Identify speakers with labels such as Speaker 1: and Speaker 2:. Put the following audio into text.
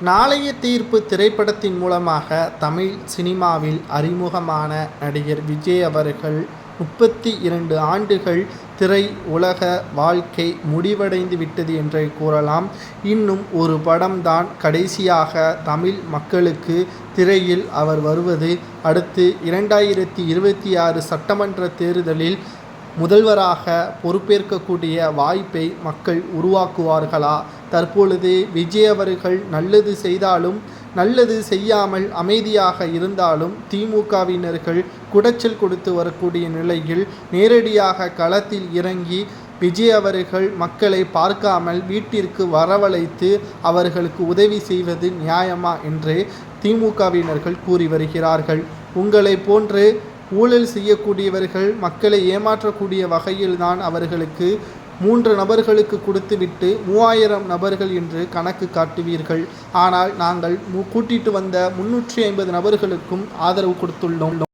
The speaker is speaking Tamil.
Speaker 1: நாளைய தீர்ப்பு திரைப்படத்தின் மூலமாக தமிழ் சினிமாவில் அறிமுகமான நடிகர் விஜய் அவர்கள் முப்பத்தி இரண்டு ஆண்டுகள் திரை உலக வாழ்க்கை முடிவடைந்து விட்டது என்றே கூறலாம். இன்னும் ஒரு படம்தான் கடைசியாக தமிழ் மக்களுக்கு திரையில் அவர் வருவது. அடுத்து இரண்டாயிரத்தி இருபத்தி ஆறு சட்டமன்ற தேர்தலில் முதல்வராக பொறுப்பேற்கக்கூடிய வாய்ப்பை மக்கள் உருவாக்குவார்களா? தற்பொழுது விஜய் அவர்கள் நல்லது செய்தாலும் நல்லது செய்யாமல் அமைதியாக இருந்தாலும் திமுகவினர்கள் குடைச்சல் கொடுத்து வரக்கூடிய நிலையில் நேரடியாக களத்தில் இறங்கி விஜய் அவர்கள் மக்களை பார்க்காமல் வீட்டிற்கு வரவழைத்து அவர்களுக்கு உதவி செய்வது நியாயமா? என்று திமுகவினர்கள் கூறி வருகிறார்கள். உங்களை போன்று ஊழல் செய்யக்கூடியவர்கள் மக்களை ஏமாற்றக்கூடிய வகையில்தான் அவர்களுக்கு மூன்று நபர்களுக்கு கொடுத்துவிட்டு மூவாயிரம் நபர்கள் என்று கணக்கு காட்டுவீர்கள். ஆனால் நாங்கள் மு- கூட்டிட்டு வந்த முன்னூற்றி ஐம்பது நபர்களுக்கும் ஆதரவு கொடுத்துள்ளோம்.